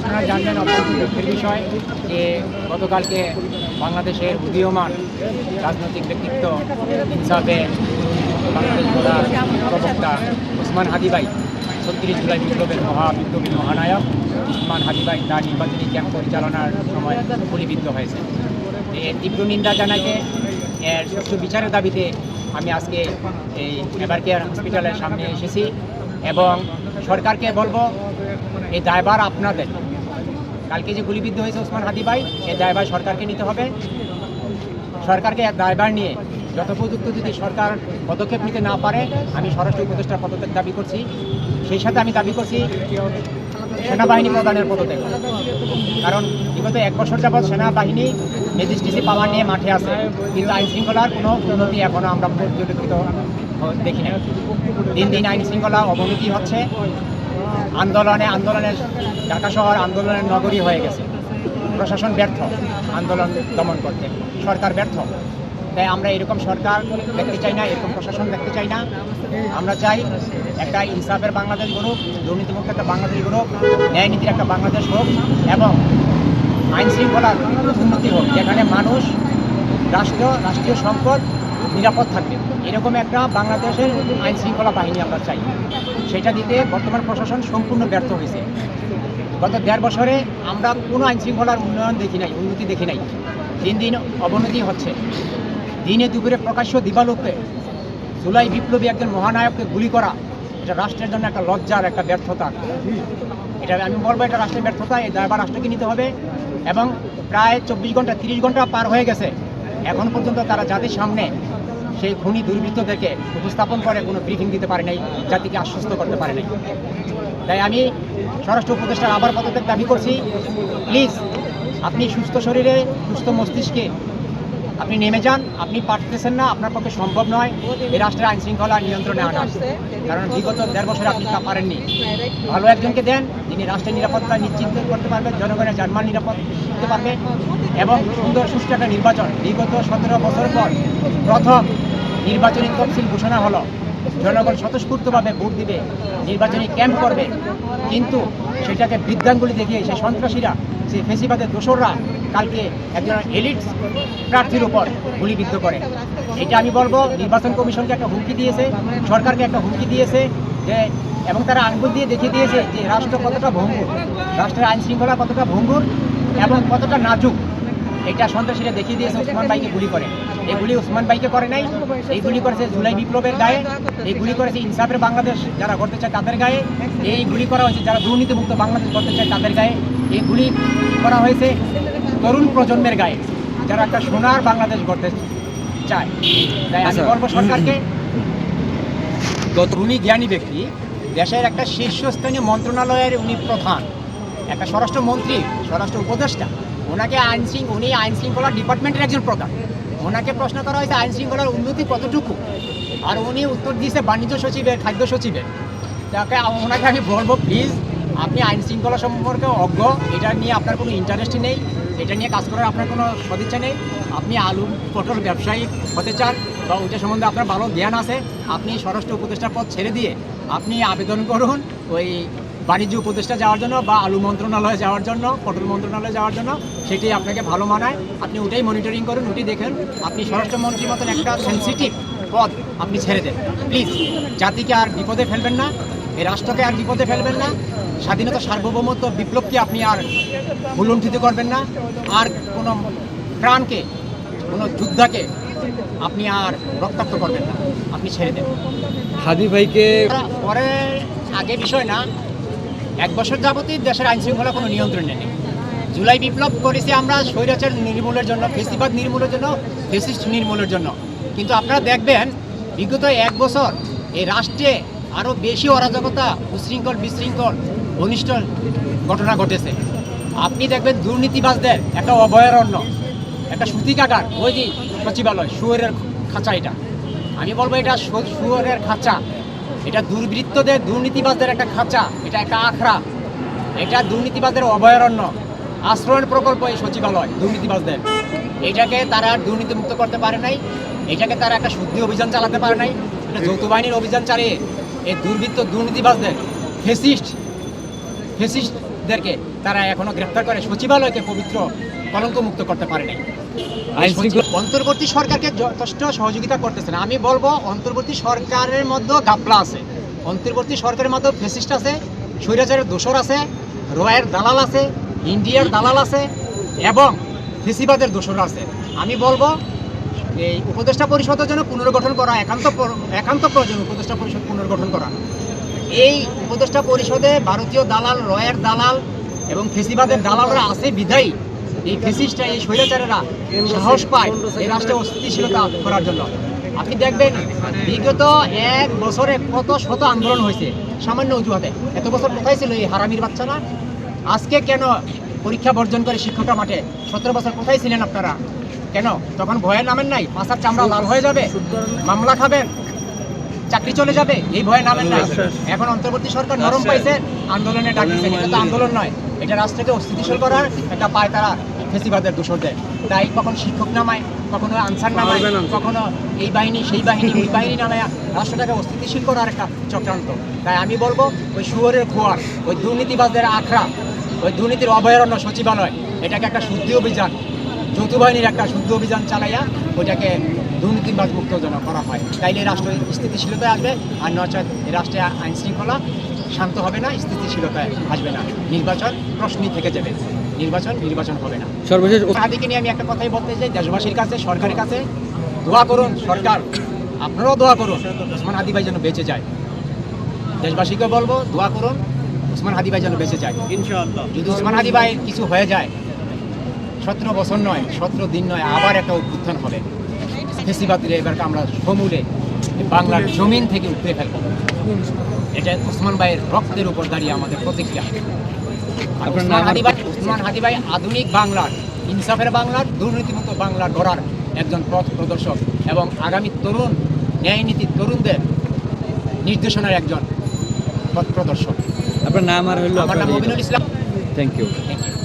আপনারা জানবেন অত্যন্ত দুঃখের বিষয়, যে গতকালকে বাংলাদেশের উদীয়মান রাজনৈতিক ব্যক্তিত্ব হিসাবে বাংলাদেশ প্রবক্তা উসমান হাদিবাই ছত্রিশ জুলাই বিপ্লবের মহা বিপ্লবী মহানায়ক উসমান হাদিবাই তার নির্বাচনী ক্যাম্প পরিচালনার সময় গুলিবিদ্ধ হয়েছে। এর তীব্র নিন্দা জানাকে এর সুষ্ঠু বিচারের দাবিতে আমি আজকে এই এবার কেয়ার হসপিটালের সামনে এসেছি এবং সরকারকে বলব এই দায়ভার আপনাদের। কালকে যে গুলিবিদ্ধ হয়েছে ওসমান হাদি ভাই এই দায়ভার সরকারকে নিতে হবে। সরকারকে এক দায়ভার নিয়ে যথোপযুক্ত যদি সরকার পদক্ষেপ নিতে না পারে, আমি স্বরাষ্ট্র উপদেষ্টার পদত্যাগ দাবি করছি। সেই সাথে আমি দাবি করছি, সেনাবাহিনী প্রধানের পদত্যাগ। কারণ বিগত এক বছর যাবৎ সেনাবাহিনী ম্যাজিস্ট্রেসি পাওয়ার নিয়ে মাঠে আছে। কিন্তু আইন শৃঙ্খলার কোনো উন্নতি এখনও আমরা পর্যবেক্ষিত হ- দেখি না দিন দিন আইন শৃঙ্খলা অবনতি হচ্ছে। আন্দোলনে আন্দোলনের ঢাকা শহর আন্দোলনের নগরী হয়ে গেছে। প্রশাসন ব্যর্থ আন্দোলন দমন করতে। সরকার ব্যর্থ। তাই আমরা এরকম সরকার দেখতে চাই না, এরকম প্রশাসন দেখতে চাই না। আমরা চাই একটা ইনসাফের বাংলাদেশ গড়ুক, দুর্নীতিমুক্ত একটা বাংলাদেশ গড়ুক ন্যায় নীতির একটা বাংলাদেশ হোক এবং আইন শৃঙ্খলার উন্নতি হোক। যেখানে মানুষ, রাষ্ট্র, রাষ্ট্রীয় সম্পদ নিরাপদ থাকবে। এরকম একটা বাংলাদেশের আইন শৃঙ্খলা বাহিনী আমরা চাই। সেটা দিতে বর্তমান প্রশাসন সম্পূর্ণ ব্যর্থ হয়েছে। গত দেড় বছরে আমরা কোনো আইন শৃঙ্খলার উন্নয়ন দেখি নাই, উন্নতি দেখি নাই। দিন দিন অবনতি হচ্ছে। দিনে দুপুরে প্রকাশ্য দিবালোকে জুলাই বিপ্লবী একজন মহানায়ককে গুলি করা, এটা রাষ্ট্রের জন্য একটা লজ্জার একটা ব্যর্থতা। এটা আমি বলব, এটা রাষ্ট্রের ব্যর্থতা, এই দায়ভার রাষ্ট্রকে নিতে হবে। এবং প্রায় চব্বিশ ঘণ্টা, তিরিশ ঘণ্টা পার হয়ে গেছে। এখন পর্যন্ত তারা জাতির সামনে সেই খুনি দুর্বৃত্তদেরকে উপস্থাপন করে কোনো ব্রিফিং দিতে পারে নাই, জাতিকে আশ্বস্ত করতে পারে নাই। তাই আমি স্বরাষ্ট্র উপদেষ্টার আবার পদত্যাগ দাবি করছি। প্লিজ আপনি সুস্থ শরীরে, সুস্থ মস্তিষ্কে আপনি নেমে যান, আপনি পারতেছেন না, আপনার পক্ষে সম্ভব নয়। এই রাষ্ট্রের আইন শৃঙ্খলা নিয়ন্ত্রণে আনার কারণ বিগত দেড় বছর আপনি তা পারেননি। ভালো একজনকে দেন, যিনি রাষ্ট্রের নিরাপত্তা নিশ্চিত করতে পারবেন জনগণের জানমাল নিরাপদ করতে পারবে, এবং সুন্দর সুষ্ঠু একটা নির্বাচন। বিগত সতেরো বছর পর প্রথম নির্বাচনী তফসিল ঘোষণা হলো। জনগণ স্বতঃস্ফূর্তভাবে ভোট দিবে, নির্বাচনী ক্যাম্প করবে। কিন্তু সেটাকে বৃদ্ধাঙ্গুলি দেখিয়ে সেই সন্ত্রাসীরা, সেই ফেসিবাদের দোসররা কালকে একজন এলিট প্রার্থীর উপর গুলিবিদ্ধ করে। এটা আমি বলব, নির্বাচন কমিশনকে একটা হুমকি দিয়েছে, সরকারকে একটা হুমকি দিয়েছে যে, এবং তারা আঙ্গুল দিয়ে দেখিয়ে দিয়েছে যে রাষ্ট্র কতটা ভঙ্গুর, রাষ্ট্রের আইন শৃঙ্খলা কতটা ভঙ্গুর এবং কতটা নাজুক। এটা সন্ত্রাসীরা দেখিয়ে দিয়েছে উসমান ভাইকে গুলি করে। এই গুলি উসমান ভাইকে করে নাই, এই গুলি করেছে জুলাই বিপ্লবের গায়ে, এই গুলি করেছে ইনসাফের বাংলাদেশ যারা করতে চায় তাদের গায়ে, এই গুলি করা হয়েছে যারা দুর্নীতিমুক্ত বাংলাদেশ করতে চায় তাদের গায়ে, এই গুলি করা হয়েছে তরুণ প্রজন্মের গায়ে যারা একটা সোনার বাংলাদেশ গড়তে চায়। তাই আমি আচ্ছা। বলব সরকারকে উনি জ্ঞানী ব্যক্তি দেশের একটা শীর্ষস্থানীয় মন্ত্রণালয়ের উনি প্রধান একটা স্বরাষ্ট্রমন্ত্রী স্বরাষ্ট্র উপদেষ্টা ওনাকে আইন শৃঙ্খ উনি আইন শৃঙ্খলা ডিপার্টমেন্টের একজন প্রধান। ওনাকে প্রশ্ন করা হয়েছে আইন শৃঙ্খলার উন্নতি কতটুকু? আর উনি উত্তর দিয়েছে বাণিজ্য সচিবের খাদ্য সচিবের। তাকে ওনাকে আমি বলব প্লিজ আপনি আইন শৃঙ্খলা সম্পর্কে অজ্ঞ এটা নিয়ে আপনার কোনো ইন্টারেস্টই নেই। এটা নিয়ে কাজ করার আপনার কোনো সদিচ্ছা নেই। আপনি আলু, পটল ব্যবসায়ী হতে চান বা ওইটা সম্বন্ধে আপনার ভালো জ্ঞান আছে, আপনি স্বরাষ্ট্র উপদেষ্টার পদ ছেড়ে দিয়ে আপনি আবেদন করুন ওই বাণিজ্য উপদেষ্টা যাওয়ার জন্য বা আলু মন্ত্রণালয়ে যাওয়ার জন্য, পটল মন্ত্রণালয়ে যাওয়ার জন্য, সেটি আপনাকে ভালো মানায়। আপনি ওটাই মনিটরিং করুন, ওটি দেখেন। আপনি স্বরাষ্ট্রমন্ত্রীর মতন একটা সেন্সিটিভ পদ আপনি ছেড়ে দেন। প্লিজ জাতিকে আর বিপদে ফেলবেন না, এই রাষ্ট্রকে আর বিপদে ফেলবেন না। স্বাধীনতা সার্বভৌমত্ব বিপ্লবকে আপনি আর ভুলুণ্ঠিত করবেন না। আর কোনো প্রাণকে কোনো যোদ্ধাকে আপনি আর রক্তাক্ত করবেন না। আপনি ছেড়ে দেন। হাদি ভাইকে পরে আগে বিষয় না এক বছর যাবতই দেশের আইন শৃঙ্খলা কোনো নিয়ন্ত্রণ নেই। জুলাই বিপ্লব করেছি আমরা স্বৈরাচার নির্মূলের জন্য ফেসিবাদ নির্মূলের জন্য ফেসিস্ট নির্মূলের জন্য। কিন্তু আপনারা দেখবেন বিগত এক বছর এই রাষ্ট্রে আরও বেশি অরাজকতা উশৃঙ্খল বিশৃঙ্খল ঘনিষ্ঠ ঘটনা ঘটেছে। আপনি দেখবেন দুর্নীতিবাজদের একটা অভয়ারণ্য, একটা সুতিকাগার, ওই যে সচিবালয়, শুয়োরের খাঁচা এটা। আমি বলব এটা শুয়োরের খাঁচা। এটা দুর্বৃত্তদের, দুর্নীতিবাজদের একটা খাঁচা, এটা একটা আখড়া। এটা দুর্নীতিবাজদের অভয়ারণ্য। আশ্রয়ের প্রকল্প এই সচিবালয়, দুর্নীতিবাজদের। এটাকে তারা দুর্নীতিমুক্ত করতে পারে নাই। এটাকে তারা একটা শুদ্ধি অভিযান চালাতে পারে নাই। এটা যৌথ বাহিনীর অভিযান চালিয়ে এই দুর্বৃত্ত, দুর্নীতিবাজদের, ফেসিস্ট ফেসিস্ট ফেসিবাদদেরকে তারা এখনও গ্রেফতার করে। সচিবালয়কে পবিত্র কলঙ্ক মুক্ত করতে পারে নাই। অন্তর্বর্তী সরকারকে যথেষ্ট সহযোগিতা করতেছে না আমি বলব অন্তর্বর্তী সরকারের মধ্যে গাপলা আছে। অন্তর্বর্তী সরকারের মধ্যে ফেসিস্ট আছে স্বৈরাচারের দোষর আছে রয়ের দালাল আছে ইন্ডিয়ার দালাল আছে এবং ফেসিবাদের দোষর আছে। আমি বলব এই উপদেষ্টা পরিষদের জন্য পুনর্গঠন করা একান্ত একান্ত প্রয়োজন উপদেষ্টা পরিষদ পুনর্গঠন করা। এই উপদেষ্টা পরিষদে ভারতীয় দালাল, রয়ের দালাল এবং ফেসিবাদের দালালরা আছে, বিধায়ী। এই ফেসিস্টরা, এই স্বৈরাচারেরা সাহস পায় এই রাষ্ট্রে অস্থিতিশীলতা করার জন্য। আপনি দেখবেন, বিগত এক বছরে কত শত আন্দোলন হয়েছে, সামান্য অজুহাতে। এত বছর কোথায় ছিল এই হারামির বাচ্চারা? আজকে কেন পরীক্ষা বর্জন করে শিক্ষকরা মাঠে? সতেরো বছর কোথায় ছিলেন আপনারা? কেন? তখন ভয়ে নামেন নাই? পাশার চামড়া লাল হয়ে যাবে? মামলা খাবেন? চাকরি চলে যাবে এই ভয়ে নামেন নাই এখন অন্তর্বর্তী সরকার নরম পাইছে আন্দোলনে ডাক দিচ্ছেন এটা তো আন্দোলন নয় এটা রাষ্ট্রকে অস্থিতিশীল করার একটা পায় তারা ফেসিবাদের দোষরদের তাই কখন শিক্ষক নামায় কখনো আনসার নামায় কখনো এই বাহিনী সেই বাহিনী ওই বাহিনী নামায় রাষ্ট্রটাকে অস্থিতিশীল করার একটা চক্রান্ত। তাই আমি বলব ওই শুয়োরের খোয়ার ওই দুর্নীতিবাজদের আখড়া ওই দুর্নীতির অভয়ারণ্য সচিবালয় এটাকে একটা শুদ্ধি অভিযান। যৌথ বাহিনীর একটা শুদ্ধ অভিযান চালাইয়া ওইটাকে দুর্নীতিবাজ মুক্ত যেন করা হয়। তাইলে এই রাষ্ট্র স্থিতিশীলতায় আসবে আর নচেত রাষ্ট্রে আইন শৃঙ্খলা শান্ত হবে না স্থিতিশীলতায় আসবে না। নির্বাচন প্রশ্নই থেকে যাবে। নির্বাচন নির্বাচন হবে না। সর্বশেষ আদিকে নিয়ে আমি একটা কথাই বলতে চাই দেশবাসীর কাছে সরকারের কাছে দোয়া করুন সরকার। আপনারাও দোয়া করুন ওসমান হাদি ভাই যেন বেঁচে যায়। দেশবাসীকে বলব দোয়া করুন ওসমান হাদি ভাই যেন বেঁচে যায়। ইনশাআল্লাহ। যদি ওসমান হাদি ভাই কিছু হয়ে যায় সতেরো বছর নয় সতেরো দিন নয় আবার একটা উত্থান হবে। ফেসিবাদের এবার আমরা সমূলে বাংলার জমিন থেকে উপড়ে ফেলব এটা উসমান ভাইয়ের রক্তের উপর দাঁড়িয়ে আমাদের প্রতিক্রিয়া। আর আপনার ওসমান নাম- হাদি ভাই ওসমান হাদি ভাই আধুনিক বাংলার ইনসাফের বাংলার দুর্নীতিমুক্ত বাংলার গড়ার একজন পথ প্রদর্শক এবং আগামী তরুণ ন্যায় নীতির তরুণদের নির্দেশনার একজন পথ প্রদর্শক। আপনার নাম আর হলো আমার নাম Mobinul Islam. Thank you thank you